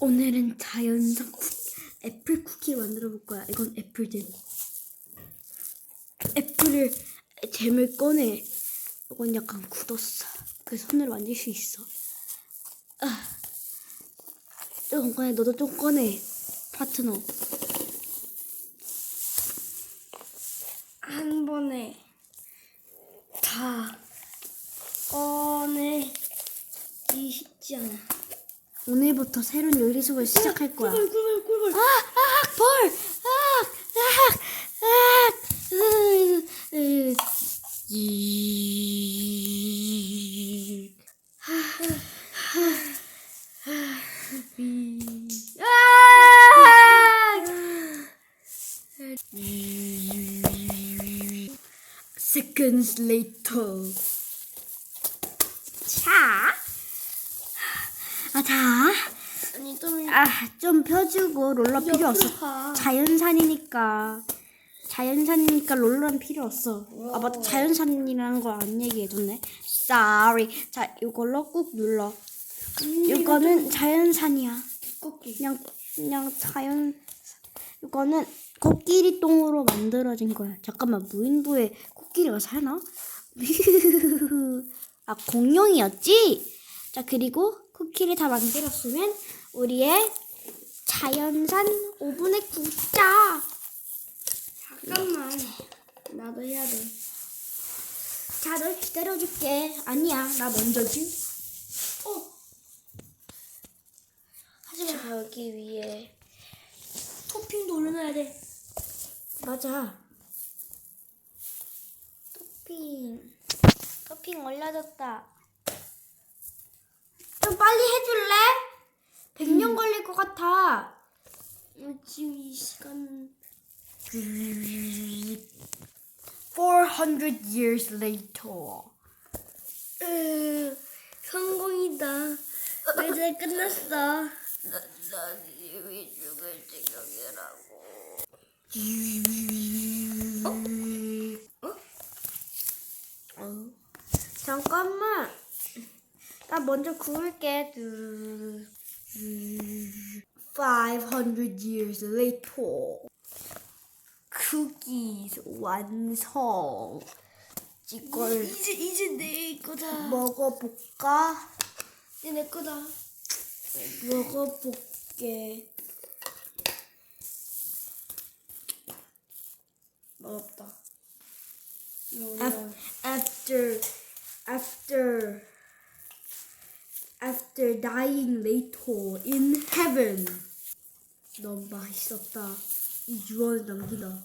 오늘은 자연산 쿠, 애플 쿠키 만들어 볼 거야. 이건 애플잼. 애플을 잼을 꺼내. 이건 약간 굳었어. 그래서 손으로 만질 수 있어. 아. 좀 꺼내. 너도 좀 꺼내. 파트너. 한 번에 다 꺼내기 쉽지 않아. 오늘부터 새로운 요리 수업을 시작할 거야. 꿀벌 꿀벌 꿀벌. 아, 아, 벌! 아, 아, 아, 으, 으, 이. Seconds later. 자, 아, 자. 아니 좀 아, 좀 펴주고 롤러 필요 없어. 가. 자연산이니까. 자연산이니까 롤러는 필요 없어. 아, 맞다. 자연산이라는 걸 안 얘기해줬네. Sorry. 자, 이걸로 꾹 눌러. 이거는 자연산이야. 두껍게. 그냥, 그냥 자연, 이거는 코끼리 똥으로 만들어진 거야. 잠깐만, 무인도에 코끼리가 사나? 아, 공룡이었지? 자, 그리고 쿠키를 다 만들었으면 우리의 자연산 오븐에 굽자. 잠깐만. 나도 해야 돼. 자, 널 기다려줄게. 아니야, 나 먼저지. 어. 하지만 여기 위에 토핑도 올려놔야 돼. 맞아. 토핑. 토핑 올려줬다. 좀 빨리 해줄래? 100년 걸릴 것 같아. 음, 지금 이 시간 400 years later. 으, 성공이다. 이제 끝났어. 잠깐만. 나 먼저 구울게. 500 years later. 쿠키스 완성. 이걸 이제 이제 내 거다. 먹어볼까? 이제 내 거다. 먹어볼게. Af- After, after, after dying later in heaven. 너무 맛있었다. 이 유언을 남기다.